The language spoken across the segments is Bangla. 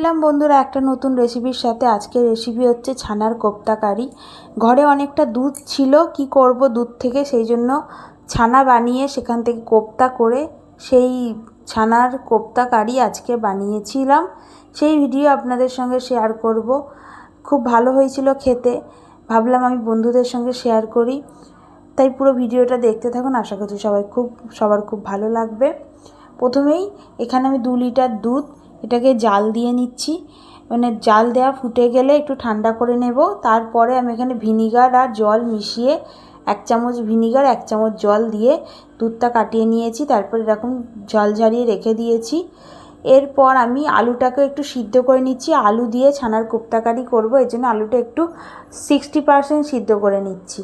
এলাম বন্ধুরা, একটা নতুন রেসিপির সাথে আজকের রেসিপি হচ্ছে ছানার কোপ্তা কারি। ঘরে অনেকটা দুধ ছিল, কি করব দুধ থেকে? সেই জন্য ছানা বানিয়ে সেখান থেকে কোপ্তা করে সেই ছানার কোপ্তা কারি আজকে বানিয়েছিলাম। সেই ভিডিও আপনাদের সঙ্গে শেয়ার করব। খুব ভালো হয়েছিল খেতে। ভাবলাম আমি বন্ধুদের সঙ্গে শেয়ার করি। তাই পুরো ভিডিওটা দেখতে থাকুন। আশা করছি সবাই খুব, সবার খুব ভালো লাগবে। প্রথমেই এখানে আমি দু লিটার দুধ এটাকে জাল দিয়ে নিচ্ছি। মানে জাল দেওয়া ফুটে গেলে একটু ঠান্ডা করে নেব। তারপরে আমি এখানে ভিনিগার আর জল মিশিয়ে এক চামচ ভিনিগার, এক চামচ জল দিয়ে দুধটা কাটিয়ে নিয়েছি। তারপর এরকম জল ঝারিয়ে রেখে দিয়েছি। এরপর আমি আলুটাকে একটু সিদ্ধ করে নিচ্ছি। আলু দিয়ে ছানার কোপ্তাকারি করব। এই জন্য আলুটা একটু সিক্সটি পারসেন্ট সিদ্ধ করে নিচ্ছি।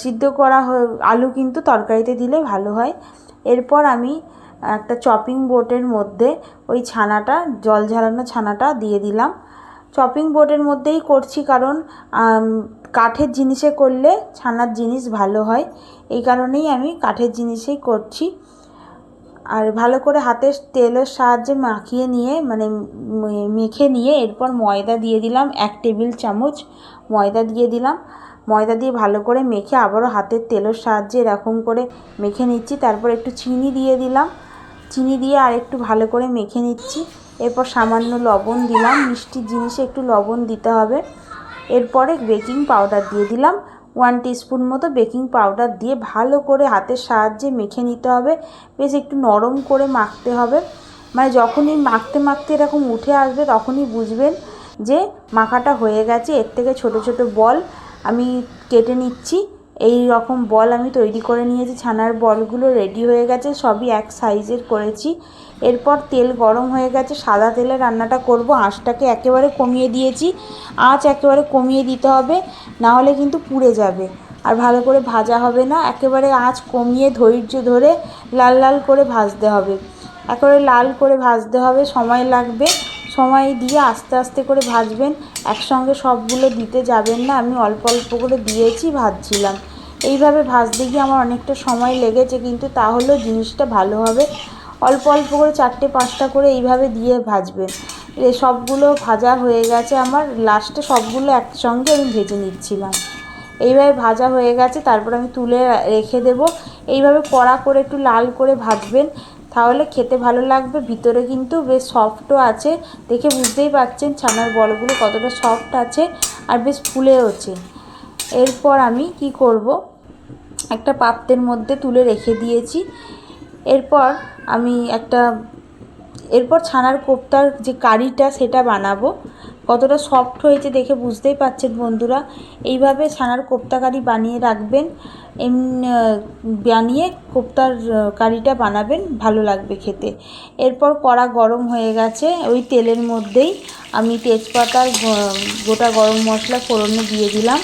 সিদ্ধ করা আলু কিন্তু তরকারিতে দিলে ভালো হয়। এরপর আমি একটা চপিং বোর্ডের মধ্যে ওই ছানাটা, জল ঝালানো ছানাটা দিয়ে দিলাম। চপিং বোর্ডের মধ্যেই করছি কারণ কাঠের জিনিসে করলে ছানার জিনিস ভালো হয়। এই কারণেই আমি কাঠের জিনিসেই করছি। আর ভালো করে হাতের তেলের সাহায্যে মাখিয়ে নিয়ে মানে মেখে নিয়ে এরপর ময়দা দিয়ে দিলাম এক টেবিল চামচ ময়দা দিয়ে দিলাম। ময়দা দিয়ে ভালো করে মেখে আবারও হাতের তেলের সাহায্যে এরকম করে মেখে নিচ্ছি। তারপর একটু চিনি দিয়ে দিলাম। চিনি দিয়ে আর একটু ভালো করে মেখে নিচ্ছি। এরপর সামান্য লবণ দিলাম। মিষ্টির জিনিসে একটু লবণ দিতে হবে। এরপরে বেকিং পাউডার দিয়ে দিলাম। ওয়ান টিস্পুন মতো বেকিং পাউডার দিয়ে ভালো করে হাতের সাহায্যে মেখে নিতে হবে। বেশ একটু নরম করে মাখতে হবে। মানে যখনই মাখতে মাখতে এরকম উঠে আসবে তখনই বুঝবেন যে মাখাটা হয়ে গেছে। এর থেকে ছোট ছোট বল আমি কেটে নিচ্ছি। এই রকম বল আমি তৈরি করে নিয়েছি, ছানার বলগুলো রেডি হয়ে গেছে, সবই এক সাইজের করেছি। এরপর তেল গরম হয়ে গেছে, সাদা তেলে রান্নাটা করব আঁচটাকে একেবারে কমিয়ে দিয়েছি। আঁচ একেবারে কমিয়ে দিতে হবে, না হলে কিন্তু পুড়ে যাবে। আর ভালো করে ভাজা হবে না, একেবারে আঁচ কমিয়ে ধৈর্য ধরে লাল লাল করে ভাজতে হবে। একেবারে লাল করে ভাজতে হবে, সময় লাগবে। সময় দিয়ে আস্তে আস্তে করে ভাজবেন। একসঙ্গে সবগুলো দিতে যাবেন না। আমি অল্প অল্প করে দিয়েছি, ভাজছিলাম। এইভাবে ভাজতে গিয়ে আমার অনেকটা সময় লেগেছে, কিন্তু তাহলেও জিনিসটা ভালো হবে। অল্প অল্প করে চারটে পাঁচটা করে এইভাবে দিয়ে ভাজবেন। এ সবগুলো ভাজা হয়ে গেছে আমার। লাস্টে সবগুলো একসঙ্গে আমি ভেজে নিচ্ছিলাম। এইভাবে ভাজা হয়ে গেছে, তারপর আমি তুলে রেখে দেব। এইভাবে কড়া করে একটু লাল করে ভাজবেন। তাহলে খেতে ভালো লাগবে। ভিতরে কিন্তু বেশ সফটও আছে। দেখে বুঝতেই পারছেন ছানার বলগুলো কতটা সফট আছে আর বেশ ফুলেওছে। এরপর আমি কি করব? একটা পাত্রের মধ্যে তুলে রেখে দিয়েছি। এরপর আমি একটা, এরপর ছানার কোপ্তার যে কারিটা সেটা বানাবো। কতটা সফট হয়েছে দেখে বুঝতেই পারছেন বন্ধুরা। এইভাবে ছানার কোপ্তা কারি বানিয়ে রাখবেন। এমনি বানিয়ে কোপ্তার কারিটা বানাবেন, ভালো লাগবে খেতে। এরপর কড়া গরম হয়ে গেছে, ওই তেলের মধ্যেই আমি তেজপাতার গোটা গরম মশলা ফোড়নে দিয়ে দিলাম।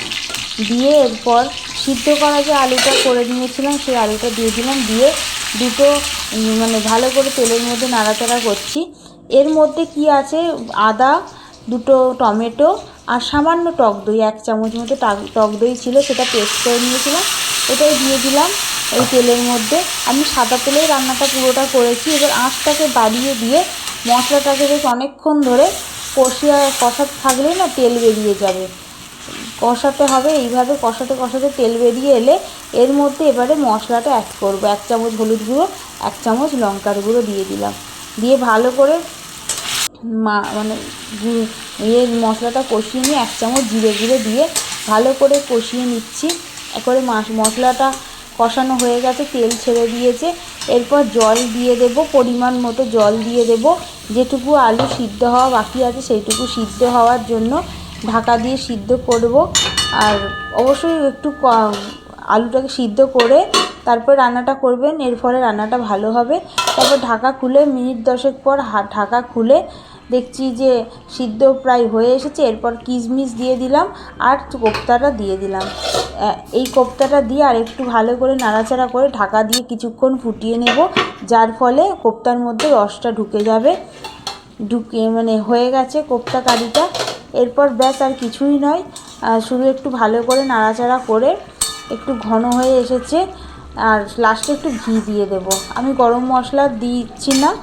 দিয়ে এরপর সিদ্ধ করা যে আলুটা করে নিয়েছিলাম, সেই আলুটা দিয়ে দিলাম। দিয়ে দুটো মানে ভালো করে তেলের মধ্যে নাড়াচাড়া করছি। এর মধ্যে কি আছে? আদা দুটো টমেটো আর সামান্য টক দই, এক চামচ মতো টক দই ছিল, সেটা পেস্ট করে নিয়েছিলাম। এটাই দিয়ে দিলাম ওই তেলের মধ্যে। আমি সাদা তেলেই রান্নাটা পুরোটা করেছি। এবার আঁচটাকে বাড়িয়ে দিয়ে মশলাটাকে বেশ অনেকক্ষণ ধরে কষিয়ে, কষাতে থাকলেই না তেল বেরিয়ে যাবে। কষাতে হবে, এইভাবে কষাতে কষাতে তেল বেরিয়ে এলে এর মধ্যে এবারে মশলাটা অ্যাড করব। এক চামচ হলুদ গুঁড়ো, এক চামচ লঙ্কার গুঁড়ো দিয়ে দিলাম। দিয়ে ভালো করে মা মানে ইয়ে মশলাটা কষিয়ে নিয়ে এক চামচ জিরে গুঁড়ো দিয়ে ভালো করে কষিয়ে নিচ্ছি। করে মশলাটা কষানো হয়ে গেছে, তেল ছেড়ে দিয়েছে। এরপর জল দিয়ে দেব, পরিমাণ মতো জল দিয়ে দেব। যেটুকু আলু সিদ্ধ হওয়া বাকি আছে, সেইটুকু সিদ্ধ হওয়ার জন্য ঢাকা দিয়ে সিদ্ধ করব। আর অবশ্যই একটু আলুটাকে সিদ্ধ করে তারপর রান্নাটা করবেন এর ফলে রান্নাটা ভালো হবে। তারপর ঢাকা খুলে মিনিট দশেক পর ঢাকা খুলে দেখছি যে সিদ্ধ প্রায় হয়ে এসেছে, এরপর কিশমিশ দিয়ে দিলাম আর কোপ্তাটা দিয়ে দিলাম। এই কোপ্তাটা দিয়ে আর একটু ভালো করে নাড়াচাড়া করে ঢাকা দিয়ে কিছুক্ষণ ফুটিয়ে নেব, যার ফলে কোপ্তার মধ্যে রসটা ঢুকে যাবে। ঢুকে মানে হয়ে গেছে কোপ্তা কারিটা। এরপর ব্যাস আর কিছুই নয়। শুধু একটু ভালো করে নাড়াচাড়া করে একটু ঘন হয়ে এসেছে। আর লাস্টে একটু ঘি দিয়ে দেব। আমি গরম মশলা দিচ্ছি না।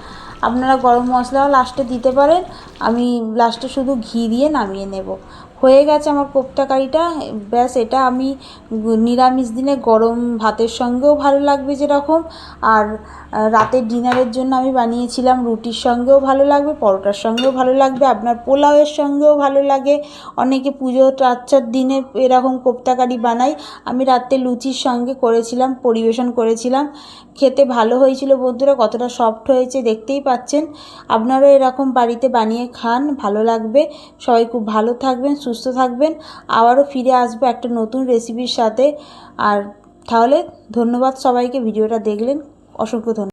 আপনারা গরম মশলাও লাস্টে দিতে পারেন। আমি লাস্টে শুধু ঘি দিয়ে নামিয়ে নেব। হয়ে গেছে আমার কোপ্তা কারিটা। ব্যাস, এটা আমি নিরামিষ দিনে গরম ভাতের সঙ্গেও ভালো লাগবে যেরকম। আর রাতের ডিনারের জন্য আমি বানিয়েছিলাম রুটির সঙ্গেও ভালো লাগবে, পরোটার সঙ্গেও ভালো লাগবে, আপনার পোলাওয়ের সঙ্গেও ভালো লাগে। অনেকে পুজো আচ্চার দিনে এরকম কোপ্তা কারি বানাই আমি রাত্রে লুচির সঙ্গে করেছিলাম, পরিবেশন করেছিলাম। খেতে ভালো হয়েছিল বন্ধুরা, কতটা সফট হয়েছে দেখতেই পাচ্ছেন। আপনারাও এরকম বাড়িতে বানিয়ে খান, ভালো লাগবে। সবাই খুব ভালো থাকবেন সুস্থ থাকবেন। আবারও ফিরে আসব একটা নতুন রেসিপির সাথে। আর তাহলে ধন্যবাদ সবাইকে, ভিডিওটা দেখলেন। অসংখ্য ধন্যবাদ।